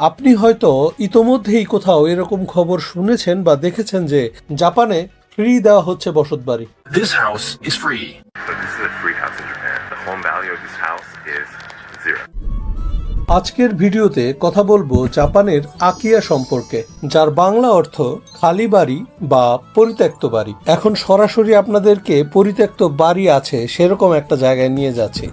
আপনি হয়তো ইতোমধ্যেই কোথাও এরকম খবর শুনেছেন বা দেখেছেন যে জাপানে ফ্রি দেওয়া হচ্ছে বসত বাড়ি This house is free. So this is a free house in Japan. The home value of this house is zero. আজকের ভিডিওতে কথা বলব জাপানের আকিয়া সম্পর্কে যার বাংলা অর্থ খালি বাড়ি বা পরিত্যক্ত বাড়ি এখন সরাসরি আপনাদেরকে পরিত্যক্ত বাড়ি আছে সেরকম একটা জায়গায় নিয়ে যাচ্ছি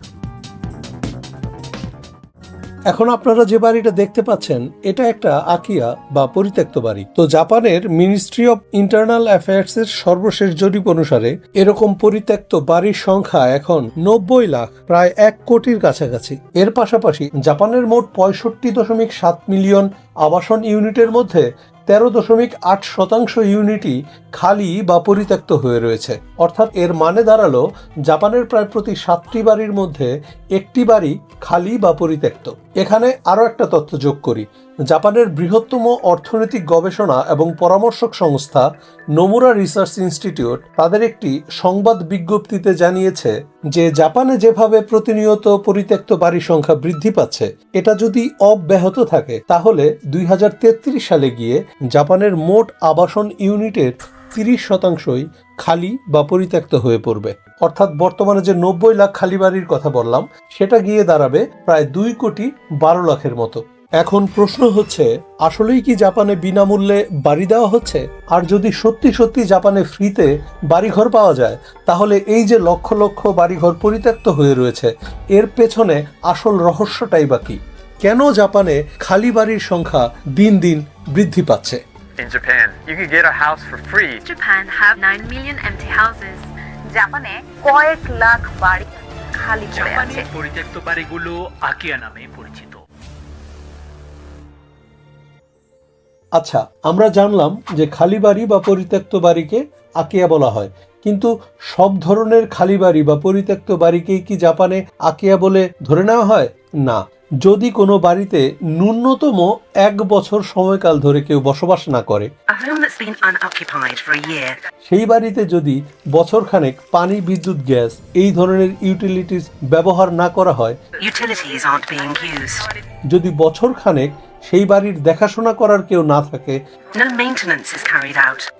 এখন আপনারা যে বাড়িটা দেখতে পাচ্ছেন, এটা একটা আকিয়া বা পরিত্যক্ত বাড়ি। তো জাপানের মিনিস্ট্রি অব ইন্টারনাল অ্যাফেয়ার্স এর সর্বশেষ জরিপ অনুসারে, এরকম পরিত্যক্ত বাড়ির সংখ্যা এখন নব্বই লাখ, প্রায় এক কোটির কাছাকাছি। এর পাশাপাশি জাপানের মোট পঁয়ষট্টি দশমিক সাত মিলিয়ন আবাসন ইউনিটের মধ্যে তেরো দশমিক আট শতাংশ ইউনিটই খালি বা পরিত্যক্ত হয়ে রয়েছে। অর্থাৎ এর মানে দাঁড়াল জাপানের প্রায় প্রতি সাতটি বাড়ির মধ্যে একটি বাড়ি খালি বা পরিত্যক্ত। এখানে আরও একটা তথ্য যোগ করি। জাপানের বৃহত্তম অর্থনৈতিক গবেষণা এবং পরামর্শক সংস্থা নোমুরা রিসার্চ ইনস্টিটিউট তাদের একটি সংবাদ বিজ্ঞপ্তিতে জানিয়েছে যে জাপানে যেভাবে প্রতিনিয়ত পরিত্যক্ত বাড়ির সংখ্যা বৃদ্ধি পাচ্ছে, এটা যদি অব্যাহত থাকে, তাহলে দুই হাজার তেত্রিশ সালে গিয়ে জাপানের মোট আবাসন ইউনিটের তিরিশ শতাংশই খালি বা পরিত্যক্ত হয়ে পড়বে। অর্থাৎ বর্তমানে যে নব্বই লাখ খালি বাড়ির কথা বললাম, সেটা গিয়ে দাঁড়াবে প্রায় দুই কোটি বারো লাখের মতো। এখন প্রশ্ন হচ্ছে আসলেই কি জাপানে বিনামূল্যে বাড়ি দেওয়া হচ্ছে? আর যদি সত্যি সত্যি জাপানে ফ্রিতে বাড়িঘর পাওয়া যায় তাহলে এই যে লক্ষ লক্ষ বাড়িঘর পরিত্যক্ত হয়ে রয়েছে এর পেছনে আসল রহস্যটাই বা কি? কেন জাপানে খালি বাড়ির সংখ্যা দিন দিন বৃদ্ধি পাচ্ছে? In Japan, you can get a house for free. Japan have 9 million empty houses. জাপানে কয়েক লাখ বাড়ি খালি পড়ে জাপানে আছে। পরিত্যক্ত বাড়িগুলো আকিয়া নামে পরিচিত। আচ্ছা আমরা জানলাম যে খালি বাড়ি বা পরিত্যক্ত বাড়িকে আকিয়া বলা হয়। কিন্তু সব ধরনের খালি বাড়ি বা পরিত্যক্ত বাড়িকেই কি জাপানে আকিয়া বলে ধরে নেওয়া হয়? না। যদি কোনো বাড়িতে ন্যূনতম এক বছর সময়কাল ধরে কেউ বসবাস না করে। সেই বাড়িতে যদি বছরখানেক পানি বিদ্যুৎ গ্যাস এই ধরনের ইউটিলিটিস ব্যবহার না করা হয় যদি বছরখানেক সেই বাড়ির দেখাশোনা করার কেউ না থাকে.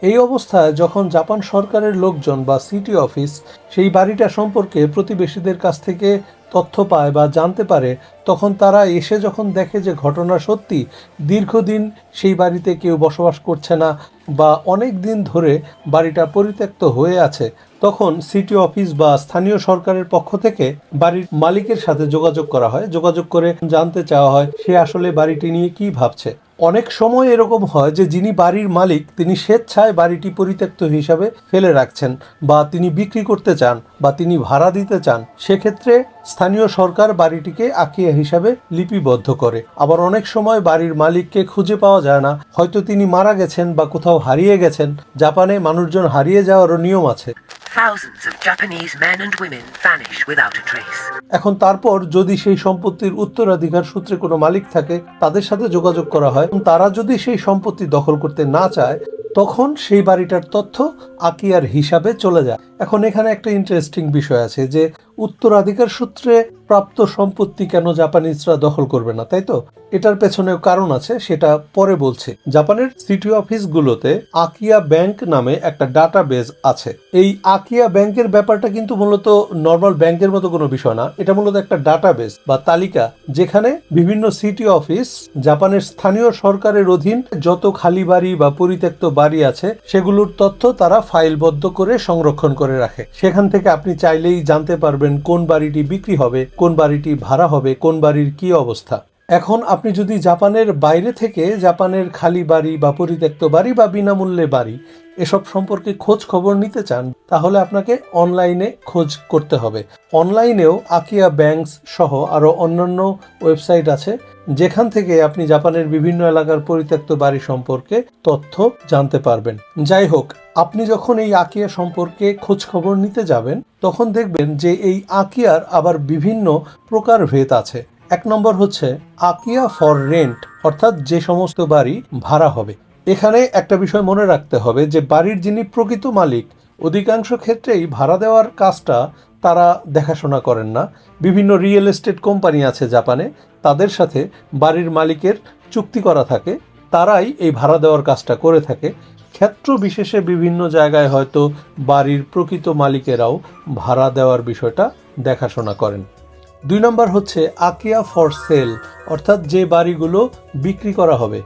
এই অবস্থায় যখন জাপান সরকারের লোকজন বা সিটি অফিস সেই বাড়িটা সম্পর্কে প্রতিবেশীদের কাছ থেকে তথ্য পায় বা জানতে পারে তখন তারা এসে যখন দেখে যে ঘটনা সত্যি দীর্ঘদিন সেই বাড়িতে কেউ বসবাস করছে না বা অনেক দিন ধরে বাড়িটা পরিত্যক্ত হয়ে আছে, তখন সিটি অফিস বা স্থানীয় সরকারের পক্ষ থেকে বাড়ির মালিকের সাথে যোগাযোগ করা হয়। যোগাযোগ করে জানতে চাওয়া হয়, সে আসলে বাড়িটি নিয়ে কি ভাবছে। অনেক সময় এরকম হয় যে, যিনি বাড়ির মালিক, তিনি স্বেচ্ছায় বাড়িটি পরিত্যক্ত হিসাবে ফেলে রাখছেন বা তিনি বিক্রি করতে চান বা তিনি ভাড়া দিতে চান। সেক্ষেত্রে স্থানীয় সরকার বাড়িটিকে আকিয়া হিসাবে লিপিবদ্ধ করে। আবার অনেক সময় বাড়ির মালিককে খুঁজে পাওয়া যায় না। হয়তো তিনি মারা গেছেন বা কোথাও হারিয়ে গেছেন। জাপানে মানুষজন হারিয়ে যাওয়ারও নিয়ম আছে. এখন তারপর যদি সেই সম্পত্তির উত্তরাধিকার সূত্রে কোনো মালিক থাকে তাদের সাথে যোগাযোগ করা হয়। তারা যদি সেই সম্পত্তি দখল করতে না চায় তখন সেই বাড়িটার তথ্য আকিয়ার হিসাবে চলে যায়। এখন এখানে একটা ইন্টারেস্টিং বিষয় আছে যে উত্তরাধিকার সূত্রে প্রাপ্ত সম্পত্তি কেন জাপানিজরা দখল করবে না, তাই তো? এটার পেছনেও কারণ আছে, সেটা পরে বলছে। জাপানের সিটি অফিসগুলোতে আকিয়া ব্যাংক নামে একটা ডাটা ডাটাবেজ আছে। এই আকিয়া ব্যাংকের ব্যাপারটা কিন্তু মূলত নর্মাল ব্যাংকের মতো কোনো বিষয় না। এটা মূলত একটা ডাটাবেস বা তালিকা, যেখানে বিভিন্ন সিটি অফিস, জাপানের স্থানীয় সরকারের অধীন যত খালি বাড়ি বা পরিত্যক্ত বাড়ি আছে, সেগুলোর তথ্য তারা ফাইলবদ্ধ করে সংরক্ষণ করে রাখে। সেখান থেকে আপনি চাইলেই জানতে পারবেন কোন বাড়িটি বিক্রি হবে কোন বাড়িটি ভাড়া হবে কোন বাড়ির কি অবস্থা? এখন আপনি যদি জাপানের বাইরে থেকে জাপানের খালি বাড়ি বা পরিত্যক্ত বাড়ি বা বিনামূল্যে বাড়ি এসব সম্পর্কে খোঁজ খবর নিতে চান, তাহলে আপনাকে অনলাইনে খোঁজ করতে হবে। অনলাইনেও আকিয়া ব্যাংকস সহ আরও অন্যান্য ওয়েবসাইট আছে, যেখান থেকে আপনি জাপানের বিভিন্ন এলাকার পরিত্যক্ত বাড়ি সম্পর্কে তথ্য জানতে পারবেন। যাই হোক, আপনি যখন এই আকিয়া সম্পর্কে খোঁজ খবর নিতে যাবেন, তখন দেখবেন যে এই আকিয়ার আবার বিভিন্ন প্রকারভেদ আছে। এক নম্বর হচ্ছে আকিয়া ফর রেন্ট অর্থাৎ যে সমস্ত বাড়ি ভাড়া হবে। এখানে একটা বিষয় মনে রাখতে হবে যে বাড়ির যিনি প্রকৃত মালিক, অধিকাংশ ক্ষেত্রেই ভাড়া দেওয়ার কাজটা তারা দেখাশোনা করেন না। বিভিন্ন রিয়েল এস্টেট কোম্পানি আছে জাপানে, তাদের সাথে বাড়ির মালিকের চুক্তি করা থাকে, তারাই এই ভাড়া দেওয়ার কাজটা করে থাকে। ক্ষেত্র বিশেষে বিভিন্ন জায়গায় হয়তো বাড়ির প্রকৃত মালিকেরাও ভাড়া দেওয়ার বিষয়টা দেখাশোনা করেন। দুই নম্বর হচ্ছে আকিয়া ফর সেল, অর্থাৎ যে বাড়িগুলো বিক্রি করা হবে।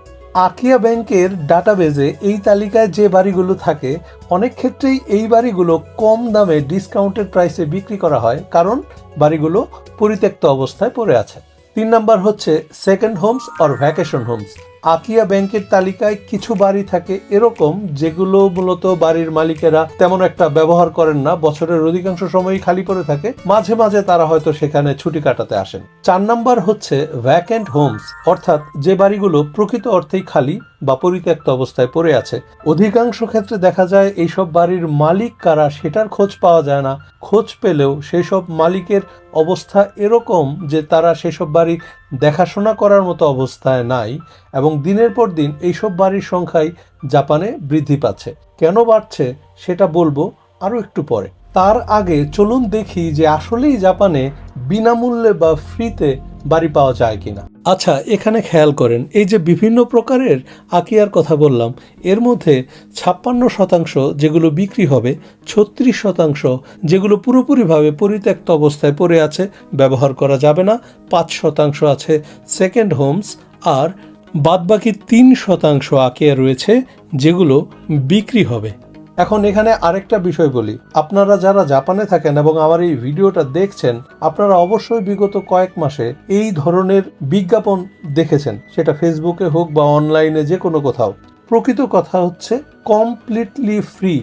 আকিয়া ব্যাংকের ডাটাবেজে এই তালিকায় যে বাড়িগুলো থাকে, অনেক ক্ষেত্রেই এই বাড়িগুলো কম দামে ডিসকাউন্টেড প্রাইসে বিক্রি করা হয়, কারণ বাড়িগুলো পরিত্যক্ত অবস্থায় পড়ে আছে। তিন নম্বর হচ্ছে second homes or vacation homes akiya ব্যাংকের তালিকায় কিছু বাড়ি থাকে এরকম যেগুলো মূলত বাড়ির মালিকেরা তেমন একটা ব্যবহার করেন না। বছরের অধিকাংশ সময়ই খালি পড়ে থাকে। মাঝে মাঝে তারা হয়তো সেখানে ছুটি কাটাতে আসেন। চার নাম্বার হচ্ছে ভ্যাকেন্ট হোমস অর্থাৎ যে বাড়িগুলো প্রকৃত অর্থেই খালি বা পরিত্যক্ত অবস্থায় পড়ে আছে। অধিকাংশ ক্ষেত্রে দেখা যায় এইসব বাড়ির মালিক কারা সেটার খোঁজ পাওয়া যায় না। খোঁজ পেলেও সেই সব মালিকের অবস্থা এরকম যে তারা সেসব বাড়ি দেখাশোনা করার মতো অবস্থায় নাই এবং দিনের পর দিন এইসব বাড়ির সংখ্যাই জাপানে বৃদ্ধি পাচ্ছে। কেন বাড়ছে সেটা বলব আরও একটু পরে। তার আগে চলুন দেখি যে আসলেই জাপানে বিনামূল্যে বা ফ্রিতে বাড়ি পাওয়া যায় কিনা। আচ্ছা এখানে খেয়াল করেন, এই যে বিভিন্ন প্রকারের আকিয়ার কথা বললাম, এর মধ্যে ছাপ্পান্ন শতাংশ যেগুলো বিক্রি হবে, ছত্রিশ শতাংশ যেগুলো পুরোপুরিভাবে পরিত্যক্ত অবস্থায় পড়ে আছে, ব্যবহার করা যাবে না, পাঁচ শতাংশ আছে সেকেন্ড হোমস আর বাদবাকি তিন শতাংশ আকিয়া রয়েছে যেগুলো বিক্রি হবে। এখন এখানে আরেকটা বিষয় বলি। আপনারা যারা জাপানে থাকেন এবং আমার এই ভিডিওটা দেখছেন, আপনারা অবশ্যই বিগত কয়েক মাসে এই ধরনের বিজ্ঞাপন দেখেছেন। সেটা ফেসবুকে হোক বা অনলাইনে যে কোনো কোথাও। প্রকৃত কথা হচ্ছে কমপ্লিটলি ফ্রি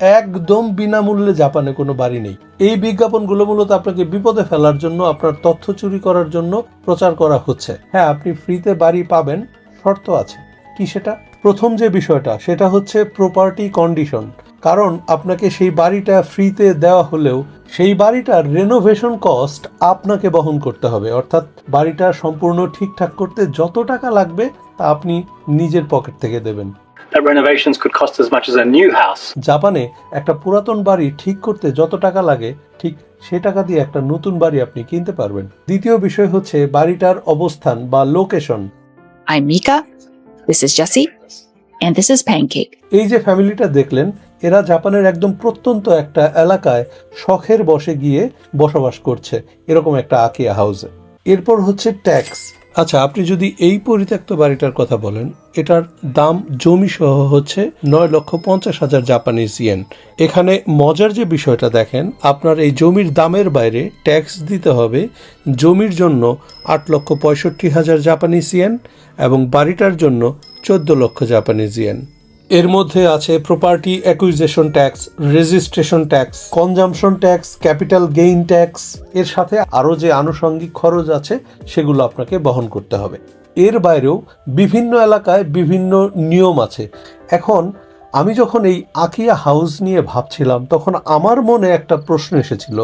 একদম বিনামূল্যে জাপানে কোনো বাড়ি নেই। এই বিজ্ঞাপনগুলো মূলত আপনাকে বিপদে ফেলার জন্য, আপনার তথ্য চুরি করার জন্য প্রচার করা হচ্ছে। হ্যাঁ আপনি ফ্রিতে বাড়ি পাবেন, শর্ত আছে। কি সেটা? প্রথম যে বিষয়টা সেটা হচ্ছে প্রপার্টি কন্ডিশন কারণ আপনাকে সেই বাড়িটা ফ্রিতে দেওয়া হলেও সেই বাড়িটার রেনোভেশন কস্ট আপনাকে বহন করতে হবে অর্থাৎ বাড়িটা সম্পূর্ণ ঠিকঠাক করতে যত টাকা লাগবে তা আপনি নিজের পকেট থেকে দেবেন. জাপানে একটা পুরাতন বাড়ি ঠিক করতে যত টাকা লাগে ঠিক সে টাকা দিয়ে একটা নতুন বাড়ি আপনি কিনতে পারবেন দ্বিতীয় বিষয় হচ্ছে বাড়িটার অবস্থান বা location I'm Mika. This is Jessie. And this is Pancake. এই যে ফ্যামিলিটা দেখলেন, এরা জাপানের একদম প্রত্যন্ত একটা এলাকায় শখের বসে গিয়ে বসবাস করছে, এরকম একটা আকিয়া হাউসে এরপর হচ্ছে ট্যাক্স আচ্ছা আপনি যদি এই পরিত্যক্ত বাড়িটার কথা বলেন, এটার দাম জমি সহ হচ্ছে নয় লক্ষ পঞ্চাশ হাজার জাপানিজ ইয়েন। এখানে মজার যে বিষয়টা দেখেন, আপনার এই জমির দামের বাইরে ট্যাক্স দিতে হবে জমির জন্য আট লক্ষ পঁয়ষট্টি হাজার জাপানিজ ইয়েন এবং বাড়িটার জন্য চোদ্দ লক্ষ জাপানিজ ইয়েন। এর মধ্যে আছে property acquisition tax registration tax consumption tax capital gain tax এর সাথে আরও যে আনুষঙ্গিক খরচ আছে, সেগুলো আপনাকে বহন করতে হবে। এর বাইরেও বিভিন্ন এলাকায় বিভিন্ন নিয়ম আছে। এখন আমি যখন এই আকিয়া হাউস নিয়ে ভাবছিলাম, তখন আমার মনে একটা প্রশ্ন এসেছিল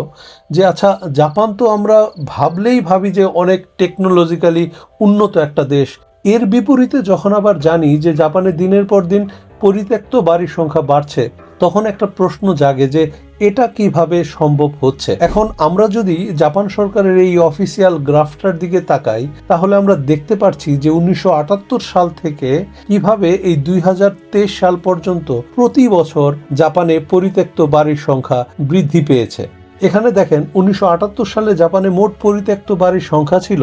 যে আচ্ছা জাপান তো আমরা ভাবলেই ভাবি যে, অনেক টেকনোলজিক্যালি উন্নত একটা দেশ। এর বিপরীতে যখন আবার জানি যে, জাপানে দিনের পর দিন পরিত্যক্ত বাড়ির সংখ্যা বাড়ছে, তখন একটা প্রশ্ন জাগে যে এটা কীভাবে সম্ভব হচ্ছে? এখন আমরা যদি জাপান সরকারের এই অফিসিয়াল গ্রাফটার দিকে তাকাই, তাহলে আমরা দেখতে পাচ্ছি যে উনিশশো আটাত্তর সাল থেকে কীভাবে এই দুই সাল পর্যন্ত প্রতি বছর জাপানে পরিত্যক্ত বাড়ির সংখ্যা বৃদ্ধি পেয়েছে। এখানে দেখেন, উনিশশো আটাত্তর সালে জাপানে মোট পরিত্যক্ত বাড়ির সংখ্যা ছিল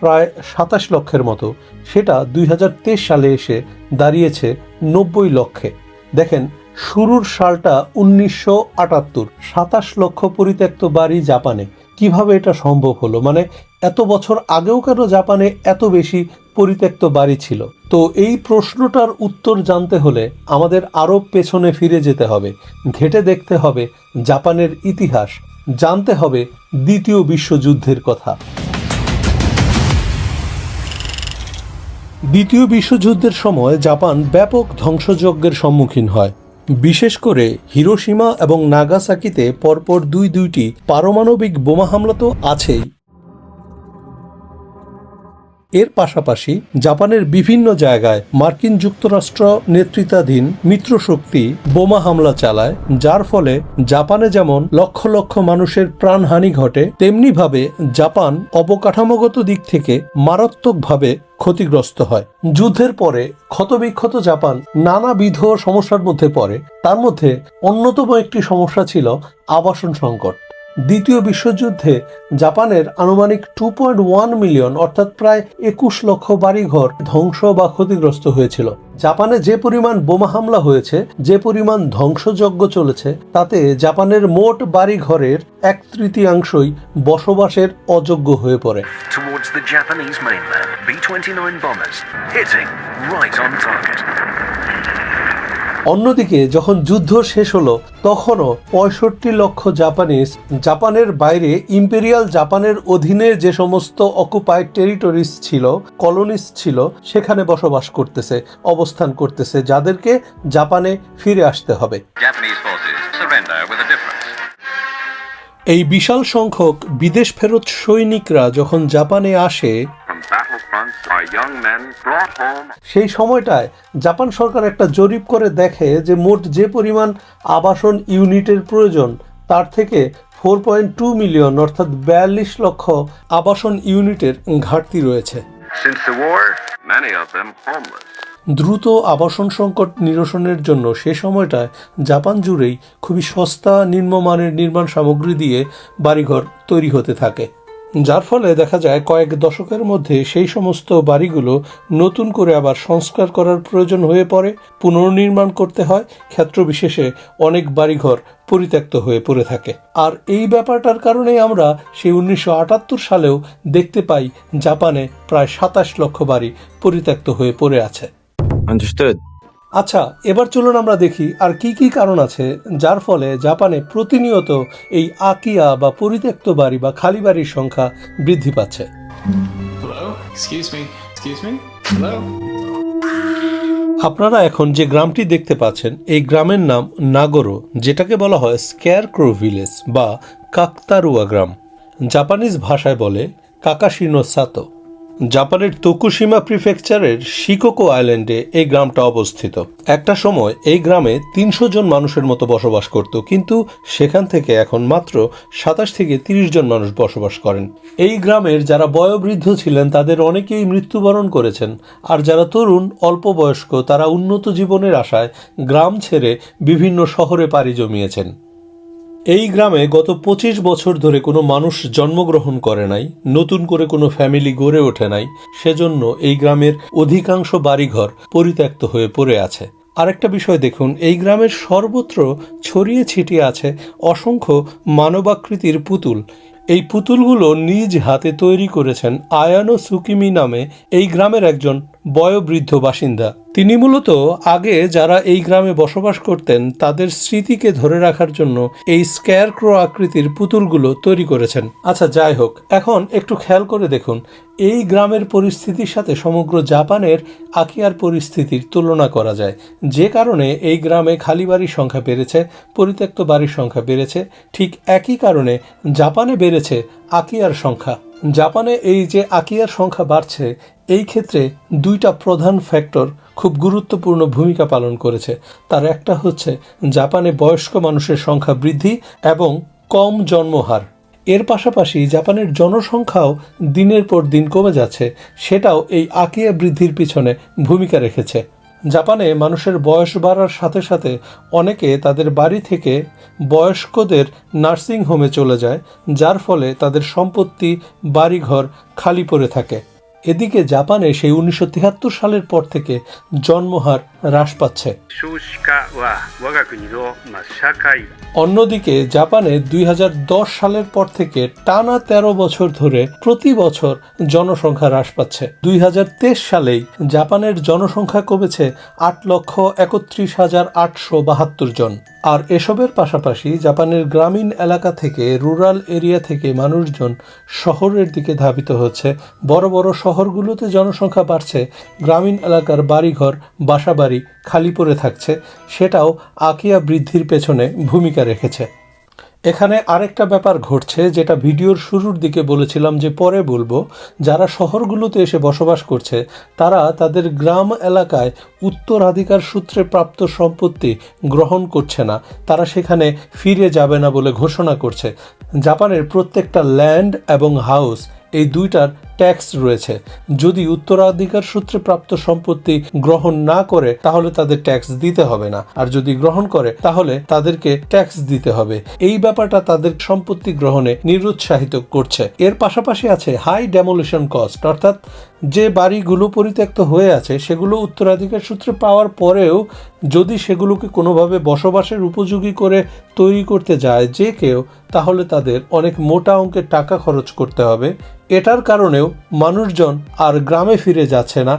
প্রায় সাতাশ লক্ষের মতো। সেটা দুই হাজার তেইশ সালে এসে দাঁড়িয়েছে নব্বই লক্ষে। দেখেন, শুরুর সালটা উনিশশো আটাত্তর, সাতাশ লক্ষ পরিত্যক্ত বাড়ি জাপানে। কীভাবে এটা সম্ভব হলো? মানে এত বছর আগেও কেন জাপানে এত বেশি পরিত্যক্ত বাড়ি ছিল? তো এই প্রশ্নটার উত্তর জানতে হলে আমাদের আরও পেছনে ফিরে যেতে হবে। ঘেটে দেখতে হবে জাপানের ইতিহাস। জানতে হবে দ্বিতীয় বিশ্বযুদ্ধের কথা। দ্বিতীয় বিশ্বযুদ্ধের সময় জাপান ব্যাপক ধ্বংসযজ্ঞের সম্মুখীন হয়। বিশেষ করে হিরোসীমা এবং নাগাসাকিতে পরপর দুই দুইটি পারমাণবিক বোমা হামলা তো আছেই। এর পাশাপাশি জাপানের বিভিন্ন জায়গায় মার্কিন যুক্তরাষ্ট্র নেতৃত্বাধীন মিত্রশক্তি বোমা হামলা চালায়, যার ফলে জাপানে যেমন লক্ষ লক্ষ মানুষের প্রাণহানি ঘটে, তেমনিভাবে জাপান অবকাঠামোগত দিক থেকে মারাত্মকভাবে ক্ষতিগ্রস্ত হয়। যুদ্ধের পরে ক্ষতবিক্ষত জাপান নানাবিধ সমস্যার মধ্যে পড়ে। তার মধ্যে অন্যতম একটি সমস্যা ছিল আবাসন সংকট। দ্বিতীয় বিশ্বযুদ্ধে জাপানের আনুমানিক টু পয়েন্ট ওয়ান মিলিয়ন অর্থাৎ প্রায় একুশ লক্ষ বাড়িঘর ধ্বংস বা ক্ষতিগ্রস্ত হয়েছিল জাপানে যে পরিমাণ বোমা হামলা হয়েছে, যে পরিমাণ ধ্বংসযজ্ঞ চলেছে, তাতে জাপানের মোট বাড়িঘরের এক তৃতীয়াংশই বসবাসের অযোগ্য হয়ে পড়ে towards the B 29 bombers hitting right on target. অন্যদিকে যখন যুদ্ধ শেষ হলো তখনও পঁয়ষট্টি লক্ষ জাপানিজ জাপানের বাইরে ইম্পেরিয়াল জাপানের অধীনে যে সমস্ত অকুপাইড টেরিটরিজ ছিল কলোনিস ছিল সেখানে বসবাস করতেছে অবস্থান করতেছে যাদেরকে জাপানে ফিরে আসতে হবে. এই বিশাল সংখ্যক বিদেশ ফেরত সৈনিকরা যখন জাপানে আসে সেই সময়টায় জাপান সরকার একটা জরিপ করে দেখে যে মোট যে পরিমাণ আবাসন ইউনিটের প্রয়োজন তার থেকে ফোর পয়েন্ট টু মিলিয়ন অর্থাৎ বিয়াল্লিশ লক্ষ আবাসন ইউনিটের ঘাটতি রয়েছে. দ্রুত আবাসন সংকট নিরসনের জন্য সে সময়টায় জাপান জুড়েই খুবই সস্তা নিম্নমানের নির্মাণ সামগ্রী দিয়ে বাড়িঘর তৈরি হতে থাকে। যার ফলে দেখা যায় কয়েক দশকের মধ্যে সেই সমস্ত বাড়িগুলো নতুন করে আবার সংস্কার করার প্রয়োজন হয়ে পড়ে, পুনর্নির্মাণ করতে হয়, ক্ষেত্র বিশেষে অনেক বাড়িঘর পরিত্যক্ত হয়ে পড়ে থাকে আর এই ব্যাপারটার কারণেই আমরা সেই উনিশশো আটাত্তর সালেও দেখতে পাই জাপানে প্রায় সাতাশ লক্ষ বাড়ি পরিত্যক্ত হয়ে পড়ে আছে Understood. আচ্ছা এবার চলুন আমরা দেখি আর কি কি কারণ আছে যার ফলে জাপানে প্রতিনিয়ত এই আকিয়া বা পরিত্যক্ত বাড়ি বা খালি বাড়ির সংখ্যা বৃদ্ধি পাচ্ছে? আপনারা এখন যে গ্রামটি দেখতে পাচ্ছেন এই গ্রামের নাম নাগরো যেটাকে বলা হয় স্ক্যারক্রো ভিলেজ বা কাকতারুয়া গ্রাম। জাপানিজ ভাষায় বলে কাকাশিনো সাতো। জাপানের তোকুশিমা প্রিফেকচারের শিকোকো আইল্যান্ডে এই গ্রামটা অবস্থিত। একটা সময় এই গ্রামে তিনশো জন মানুষের মতো বসবাস করত, কিন্তু সেখান থেকে এখন মাত্র সাতাশ থেকে তিরিশ জন মানুষ বসবাস করেন। এই গ্রামের যারা বয়োবৃদ্ধ ছিলেন, তাদের অনেকেই মৃত্যুবরণ করেছেন, আর যারা তরুণ, অল্প বয়স্ক, তারা উন্নত জীবনের আশায় গ্রাম ছেড়ে বিভিন্ন শহরে পাড়ি জমিয়েছেন। এই গ্রামে গত পঁচিশ বছর ধরে কোনো মানুষ জন্মগ্রহণ করে নাই, নতুন করে কোনো ফ্যামিলি গড়ে ওঠে নাই, সেজন্য এই গ্রামের অধিকাংশ বাড়িঘর পরিত্যক্ত হয়ে পড়ে আছে। আরেকটা বিষয় দেখুন, এই গ্রামের সর্বত্র ছড়িয়ে ছিটিয়ে আছে অসংখ্য মানবাকৃতির পুতুল। এই পুতুলগুলো নিজ হাতে তৈরি করেছেন আয়ানো সুকিমি নামে এই গ্রামের একজন বয়োবৃদ্ধ বাসিন্দা। তিনি মূলত আগে যারা এই গ্রামে বসবাস করতেন, তাদের স্মৃতিকে ধরে রাখার জন্য এই স্ক্যারক্রো আকৃতির পুতুলগুলো তৈরি করেছেন। আচ্ছা যাই হোক, এখন একটু খেয়াল করে দেখুন, এই গ্রামের পরিস্থিতির সাথে সমগ্র জাপানের আকিয়ার পরিস্থিতির তুলনা করা যায়। যে কারণে এই গ্রামে খালি বাড়ির সংখ্যা বেড়েছে, পরিত্যক্ত বাড়ির সংখ্যা বেড়েছে, ঠিক একই কারণে জাপানে বেড়েছে আকিয়ার সংখ্যা। জাপানে এই যে আকিয়ার সংখ্যা বাড়ছে, এই ক্ষেত্রে দুইটা প্রধান ফ্যাক্টর খুব গুরুত্বপূর্ণ ভূমিকা পালন করেছে। তার একটা হচ্ছে, জাপানে বয়স্ক মানুষের সংখ্যা বৃদ্ধি এবং কম জন্মহার। এর পাশাপাশি জাপানের জনসংখ্যাও দিনের পর দিন কমে যাচ্ছে, সেটাও এই আকিয়া বৃদ্ধির পিছনে ভূমিকা রেখেছে। জাপানে মানুষের বয়স বাড়ার সাথে সাথে অনেকে তাদের বাড়ি থেকে বয়স্কদের নার্সিং হোমে চলে যায়, যার ফলে তাদের সম্পত্তি, বাড়িঘর খালি পড়ে থাকে। এদিকে জাপানে সেই উনিশশো তিয়াত্তর সালের পর থেকে জন্মহার হ্রাস পাচ্ছে। অন্যদিকে জাপানে দুই হাজার দশ সালের পর থেকে টানা ১৩ বছর ধরে প্রতি বছর জনসংখ্যা হ্রাস পাচ্ছে। দুই হাজার তেইশ সালেই জাপানের জনসংখ্যা কমেছে আট লক্ষ একত্রিশ হাজার আটশো বাহাত্তর জন। আর এসবের পাশাপাশি জাপানের গ্রামীণ এলাকা থেকে রুরাল এরিয়া থেকে মানুষজন শহরের দিকে ধাবিত হচ্ছে। বড় বড় শহরগুলোতে জনসংখ্যা বাড়ছে। গ্রামীণ এলাকার বাড়িঘর বাসাবাড়ি খালি পড়ে থাকছে, সেটাও আকিয়া বৃদ্ধির পেছনে ভূমিকা রেখেছে। এখানে আরেকটা ব্যাপার ঘটছে, যেটা ভিডিওর শুরুর দিকে বলেছিলাম যে পরে বলব, যারা শহরগুলোতে এসে বসবাস করছে, তারা তাদের গ্রাম এলাকায় উত্তরাধিকার সূত্রে প্রাপ্ত সম্পত্তি গ্রহণ করছে না, তারা সেখানে ফিরে যাবে না বলে ঘোষণা করছে। জাপানের প্রত্যেকটা ল্যান্ড এবং হাউস এই দুইটার ট্যাক্স রয়েছে। যদি উত্তরাধিকার সূত্রে প্রাপ্ত সম্পত্তি গ্রহণ না করে, তাহলে তাদের ট্যাক্স দিতে হবে না। আর যদি গ্রহণ করে, তাহলে তাদেরকে ট্যাক্স দিতে হবে। এই ব্যাপারটা তাদের সম্পত্তি গ্রহণে নিরুৎসাহিত করছে। এর পাশাপাশি আছে হাই ডেমোলিশন কস্ট অর্থাৎ যে বাড়িগুলো পরিত্যক্ত হয়ে আছে, সেগুলো উত্তরাধিকার সূত্রে পাওয়ার পরেও যদি সেগুলোকে কোনোভাবে বসবাসের উপযোগী করে তৈরি করতে যায় যে কেউ, তাহলে তাদের অনেক মোটা অঙ্কের টাকা খরচ করতে হবে। এটার কারণেও মানুষজন আর গ্রামে ফিরে যাচ্ছে না,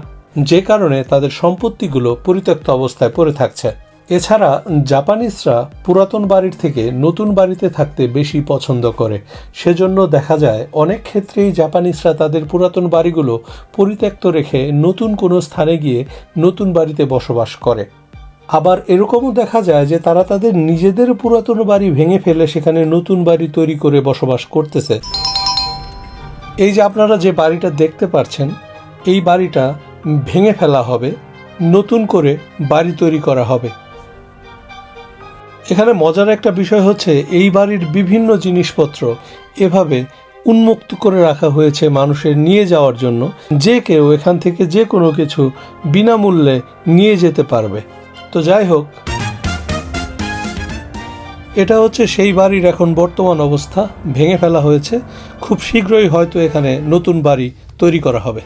যে কারণে তাদের সম্পত্তিগুলো পরিত্যক্ত অবস্থায় পড়ে থাকছে। এছাড়া জাপানিজরা পুরাতন বাড়ির থেকে নতুন বাড়িতে থাকতে বেশি পছন্দ করে। সেজন্য দেখা যায় অনেক ক্ষেত্রেই জাপানিজরা তাদের পুরাতন বাড়িগুলো পরিত্যক্ত রেখে নতুন কোনো স্থানে গিয়ে নতুন বাড়িতে বসবাস করে। আবার এরকমও দেখা যায় যে তারা তাদের নিজেদের পুরাতন বাড়ি ভেঙে ফেলে সেখানে নতুন বাড়ি তৈরি করে বসবাস করতেছে। এই যে আপনারা যে বাড়িটা দেখতে পাচ্ছেন, এই বাড়িটা ভেঙে ফেলা হবে, নতুন করে বাড়ি তৈরি করা হবে। এখানে মজার একটা বিষয় হচ্ছে, এই বাড়ির বিভিন্ন জিনিসপত্র এভাবে উন্মুক্ত করে রাখা হয়েছে মানুষের নিয়ে যাওয়ার জন্য, যে কেউ এখান থেকে যে কোনো কিছু বিনামূল্যে নিয়ে যেতে পারবে। তো যাই হোক, এটা হচ্ছে সেই বাড়ির এখন বর্তমান অবস্থা। ভেঙে ফেলা হয়েছে। খুব শীঘ্রই হয়তো এখানে নতুন বাড়ি তৈরি করা হবে।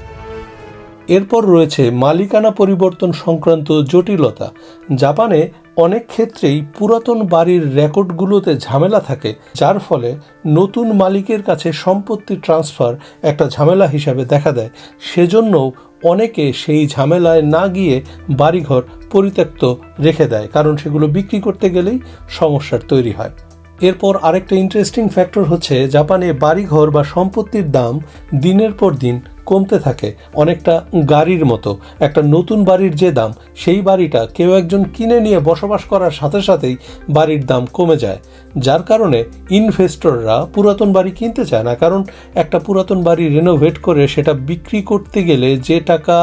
এরপর রয়েছে মালিকানা পরিবর্তন সংক্রান্ত জটিলতা। জাপানে অনেক ক্ষেত্রেই পুরাতন বাড়ির রেকর্ডগুলোতে ঝামেলা থাকে, যার ফলে নতুন মালিকের কাছে সম্পত্তি ট্রান্সফার একটা ঝামেলা হিসাবে দেখা দেয়। সেজন্যও অনেকে সেই ঝামেলায় না গিয়ে বাড়িঘর পরিত্যক্ত রেখে দেয়, কারণ সেগুলো বিক্রি করতে গেলেই সমস্যার তৈরি হয়। এরপর আরেকটা ইন্টারেস্টিং ফ্যাক্টর হচ্ছে, জাপানে বাড়িঘর বা সম্পত্তির দাম দিনের পর দিন কমতে থাকে, অনেকটা গাড়ির মতো। একটা নতুন বাড়ির যে দাম, সেই বাড়িটা কেউ একজন কিনে নিয়ে বসবাস করার সাথে সাথেই বাড়ির দাম কমে যায়। যার কারণে ইনভেস্টররা পুরাতন বাড়ি কিনতে চায় না, কারণ একটা পুরাতন বাড়ি রেনোভেট করে সেটা বিক্রি করতে গেলে যে টাকা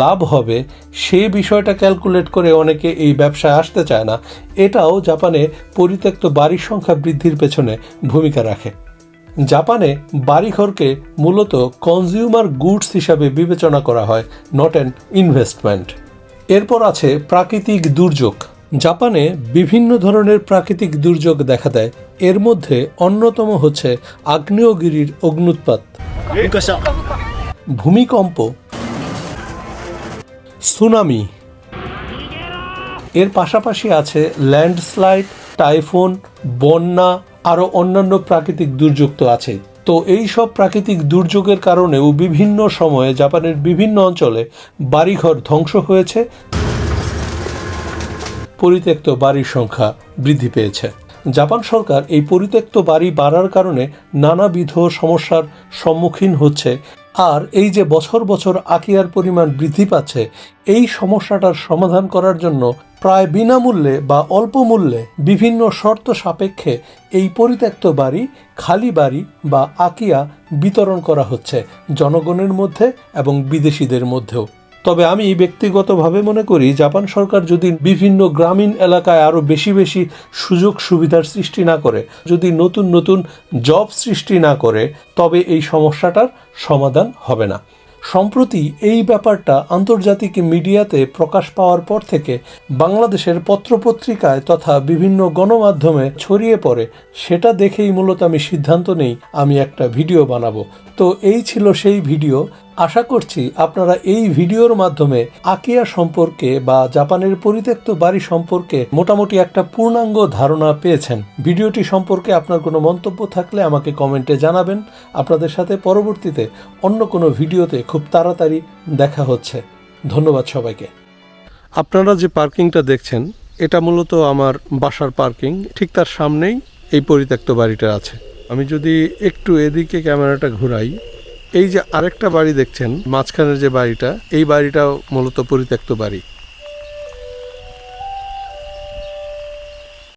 লাভ হবে, সে বিষয়টা ক্যালকুলেট করে অনেকে এই ব্যবসায় আসতে চায় না। এটাও জাপানে পরিত্যক্ত বাড়ির সংখ্যা বৃদ্ধির পেছনে ভূমিকা রাখে। জাপানে বাড়িঘরকে মূলত কনজিউমার গুডস হিসাবে বিবেচনা করা হয় নট অ্যান ইনভেস্টমেন্ট এরপর আছে প্রাকৃতিক দুর্যোগ। জাপানে বিভিন্ন ধরনের প্রাকৃতিক দুর্যোগ দেখা দেয়। এর মধ্যে অন্যতম হচ্ছে আগ্নেয়গিরির অগ্নুৎপাত। ভূমিকম্প, সুনামি। এর পাশাপাশি আছে ল্যান্ডস্লাইড, টাইফুন, বন্যা আরও অন্যান্য প্রাকৃতিক দুর্যোগ তো আছে। তো এই সব প্রাকৃতিক দুর্যোগের কারণেও বিভিন্ন সময়ে জাপানের বিভিন্ন অঞ্চলে বাড়িঘর ধ্বংস হয়েছে। পরিত্যক্ত বাড়ির সংখ্যা বৃদ্ধি পেয়েছে। জাপান সরকার এই পরিত্যক্ত বাড়ি বাড়ার কারণে নানাবিধ সমস্যার সম্মুখীন হচ্ছে আর এই যে বছর বছর আকিয়ার পরিমাণ বৃদ্ধি পাচ্ছে, এই সমস্যাটার সমাধান করার জন্য প্রায় বিনামূল্যে বা অল্প মূল্যে বিভিন্ন শর্ত সাপেক্ষে এই পরিত্যক্ত বাড়ি, খালি বাড়ি বা আকিয়া বিতরণ করা হচ্ছে জনগণের মধ্যে এবং বিদেশিদের মধ্যেও। তবে আমি ব্যক্তিগতভাবে মনে করি জাপান সরকার যদি বিভিন্ন গ্রামীণ এলাকায় আরও বেশি বেশি সুযোগ সুবিধার সৃষ্টি না করে, যদি নতুন নতুন জব সৃষ্টি না করে, তবে এই সমস্যাটার সমাধান হবে না। সম্প্রতি এই ব্যাপারটা আন্তর্জাতিক মিডিয়াতে প্রকাশ পাওয়ার পর থেকে বাংলাদেশের পত্রপত্রিকায় তথা বিভিন্ন গণমাধ্যমে ছড়িয়ে পড়ে, সেটা দেখেই মূলত আমি সিদ্ধান্ত নেই আমি একটা ভিডিও বানাবো। তো এই ছিল সেই ভিডিও। আশা করছি আপনারা এই ভিডিওর মাধ্যমে আকিয়া সম্পর্কে বা জাপানের পরিত্যক্ত বাড়ি সম্পর্কে মোটামুটি একটা পূর্ণাঙ্গ ধারণা পেয়েছেন। ভিডিওটি সম্পর্কে আপনার কোনো মন্তব্য থাকলে আমাকে কমেন্টে জানাবেন। আপনাদের সাথে পরবর্তীতে অন্য কোনো ভিডিওতে খুব তাড়াতাড়ি দেখা হচ্ছে। ধন্যবাদ সবাইকে। আপনারা যে পার্কিংটা দেখছেন, এটা মূলত আমার বাসার পার্কিং। ঠিক তার সামনেই এই পরিত্যক্ত বাড়িটা আছে। আমি যদি একটু এদিকে ক্যামেরাটা ঘুরাই এই যে আরেকটা বাড়ি দেখছেন মাঝখানের যে বাড়িটা এই বাড়িটাও মূলত পরিত্যক্ত বাড়ি।